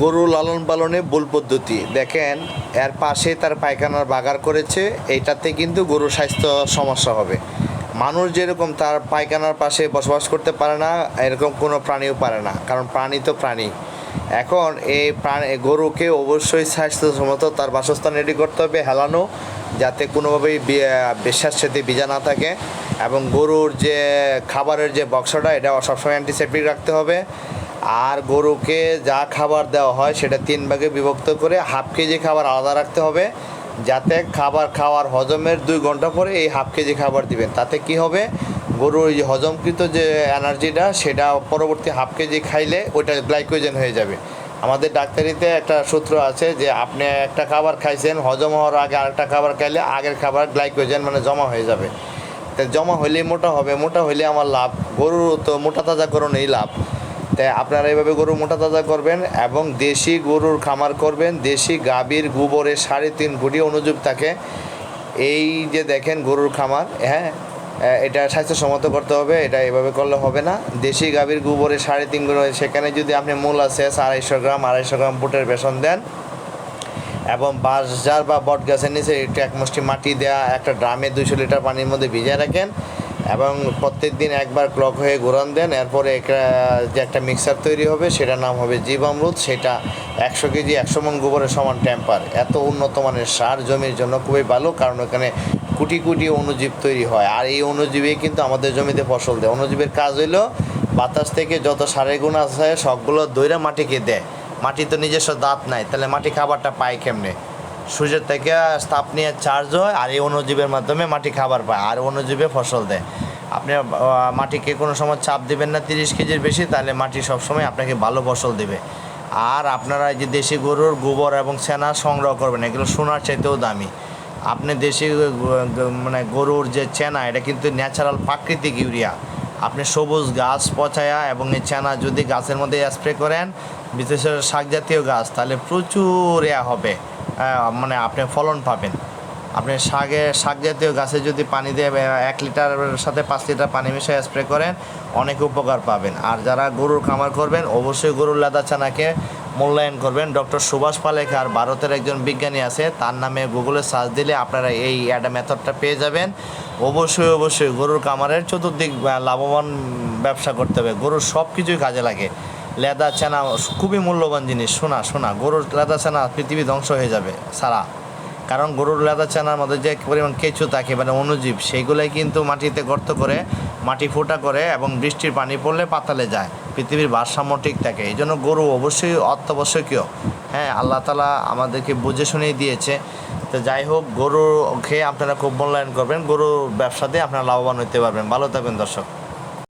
গরু লালন পালনে ভুল পদ্ধতি। দেখেন, এর পাশে তার পায়খানার বাগার করেছে এইটাতে কিন্তু গরুর স্বাস্থ্য সমস্যা হবে। মানুষ যেরকম তার পায়খানার পাশে বসবাস করতে পারে না, এরকম কোনো প্রাণীও পারে না, কারণ প্রাণী তো প্রাণী। এখন এই প্রাণী গরুকে অবশ্যই স্বাস্থ্যসম্মত তার বাসস্থান রেডি করতে হবে, হেলানো, যাতে কোনোভাবেই বিশ্বাস সাথে বীজা না থাকে। এবং গরুর যে খাবারের যে বক্সটা, এটা সবসময় অ্যান্টিসেপ্টিক রাখতে হবে। আর গরুকে যা খাবার দেওয়া হয় সেটা তিন ভাগে বিভক্ত করে হাফ কেজি খাবার আলাদা রাখতে হবে, যাতে খাবার খাওয়ার হজমের দুই ঘণ্টা পরে এই হাফ কেজি খাবার দিবেন। তাতে কি হবে? গরুর হজমকৃত যে এনার্জিটা, সেটা পরবর্তী হাফ কেজি খাইলে ওইটা গ্লাইকোজেন হয়ে যাবে। আমাদের ডাক্তারিতে একটা সূত্র আছে যে, আপনি একটা খাবার খাইছেন, হজম হওয়ার আগে আরেকটা খাবার খাইলে আগের খাবার গ্লাইকোজেন মানে জমা হয়ে যাবে। তা জমা হইলেই মোটা হবে, মোটা হইলে আমার লাভ। গরুর তো মোটা তাজা করণেই লাভ। তাই আপনারা এইভাবে গরু মোটা তাজা করবেন এবং দেশি গরুর খামার করবেন, দেশি গাভীর গোবরে সাড়ে তিন কোটি অনুযোগ থাকে। এই যে দেখেন গরুর খামার হ্যাঁ এটা স্বাস্থ্যসম্মত করতে হবে, এটা এভাবে করলে হবে না। দেশি গাভীর গোবরে সাড়ে তিন গুণ সেখানে যদি আপনি মূল আছে আড়াইশো গ্রাম আড়াইশো গ্রাম বুটের বেসন দেন এবং বাঁশঝাড় বা বট গাছের নিচে একটু এক মুষ্টি মাটি দেওয়া একটা ড্রামে দুশো লিটার পানির মধ্যে ভিজিয়ে রাখেন। এবং প্রত্যেক দিন একবার ক্লক হয়ে ঘোরান দেন, এরপরে যে একটা মিক্সার তৈরি হবে, সেটার নাম হবে জীবামৃত সেটা একশো কেজি, একশো মন গোবরের সমান টেম্পার এত উন্নত মানের সার জমির জন্য খুবই ভালো, কারণ ওখানে কোটি কোটি অণুজীব তৈরি হয়। আর এই অণুজীবই কিন্তু আমাদের জমিতে ফসল দেয়। অণুজীবের কাজ হইল বাতাস থেকে যত সারের গুণ আছে, সবগুলো দইরা মাটিকে দেয়। মাটি তো নিজস্ব দাঁত নাই, তাহলে মাটি খাবারটা পায় কেমনে? সূর্যের থেকে তাপ নিয়ে চার্জ হয় আর এই অণুজীবের মাধ্যমে মাটি খাবার পায়, আর অণুজীবে ফসল দেয়। আপনি মাটিকে কোনো সময় চাপ দিবেন না তিরিশ কেজির বেশি, তাহলে মাটি সবসময় আপনাকে ভালো ফসল দেবে। আর আপনারা যে দেশি গরুর গোবর এবং সেনা সংগ্রহ করবেন, এগুলো সোনার চাইতেও দামি। আপনি দেশি মানে গরুর যে চেনা, এটা কিন্তু ন্যাচারাল প্রাকৃতিক ইউরিয়া। আপনি সবুজ গাছ পচায়া এবং এই চেনা যদি গাছের মধ্যে স্প্রে করেন, বিশেষ করে শাক জাতীয় গাছ, তাহলে প্রচুর ইয়া হবে। মানে আপনি ফলন পাবেন। আপনি শাকে, শাক জাতীয় গাছে যদি পানি দিয়ে এক লিটারের সাথে পাঁচ লিটার পানি মিশিয়ে স্প্রে করেন, অনেক উপকার পাবেন। আর যারা গরুর খামার করবেন, অবশ্যই গরুর লাদা চানাকে মূল্যায়ন করবেন। ডক্টর সুভাষ পালেখার ভারতের একজন বিজ্ঞানী আছে, তার নামে গুগলে সার্চ দিলে আপনারা এই অ্যাডা মেথডটা পেয়ে যাবেন। অবশ্যই অবশ্যই গরুর খামারের চতুর্দিক লাভবান ব্যবসা করতে হবে। গরুর সব কিছুই কাজে লাগে। লেদা চেনা খুবই মূল্যবান জিনিস। শোনা শোনা, গরুর লেদা চেনা পৃথিবী ধ্বংস হয়ে যাবে, সারা। কারণ গরুর লেদা চানার মধ্যে যে পরিমাণ কেঁচু থাকে মানে অনুজীব সেইগুলোই কিন্তু মাটিতে গর্ত করে, মাটি ফোটা করে এবং বৃষ্টির পানি পড়লে পাতালে যায়। পৃথিবীর ভারসাম্য ঠিক থাকে, এই জন্য গরু অবশ্যই অত্যাবশ্যকীয়। হ্যাঁ আল্লাহ তালা আমাদেরকে বুঝে শুনেই দিয়েছে। তো যাই হোক গরু খেয়ে আপনারা খুব মূল্যায়ন করবেন, গরুর ব্যবসাতে আপনারা লাভবান হতে পারবেন। ভালো থাকবেন, দর্শক।